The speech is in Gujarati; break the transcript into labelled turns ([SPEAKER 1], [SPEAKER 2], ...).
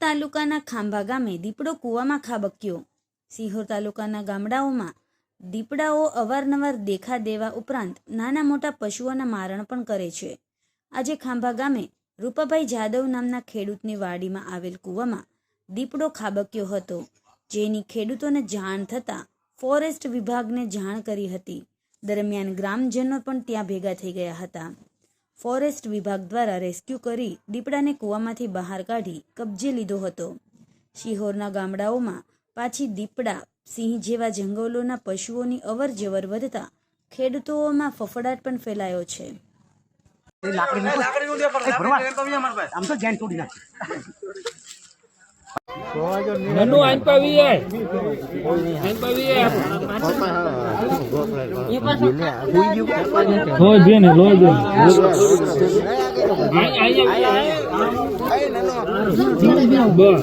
[SPEAKER 1] તાલુકાના ખાંભા ગામે દીપડો કૂવામાં ખાબક્યો. સિહોર તાલુકાના ગામડાઓમાં દીપડાઓ અવારનવાર દેખા દેવા ઉપરાંત નાના મોટા પશુઓના મારણ પણ કરે છે. આજે ખાંભા ગામે રૂપાભાઈ જાદવ નામના ખેડૂતની વાડીમાં આવેલ કૂવામાં દીપડો ખાબક્યો હતો. જેની ખેડૂતોને જાણ થતાં ફોરેસ્ટ વિભાગને જાણ કરી હતી. દરમિયાન ગ્રામજનો પણ ત્યાં ભેગા થઈ ગયા હતા. ફોરેસ્ટ વિભાગ દ્વારા રેસ્ક્યુ કરી દીપડાને કૂવામાંથી બહાર કાઢી કબજે લીધો હતો. શિહોરના ગામડાઓમાં પાછી દીપડા સિંહ જેવા જંગલોના પશુઓની અવર જવર વધતા ખેડૂતોમાં ફફડાટ પણ ફેલાયો છે.
[SPEAKER 2] આમ તો
[SPEAKER 3] નનુ આઈન પાવી આય આઈન પાવી આય લોય બેન લોય બેન આઈ આઈ આઈ બસ.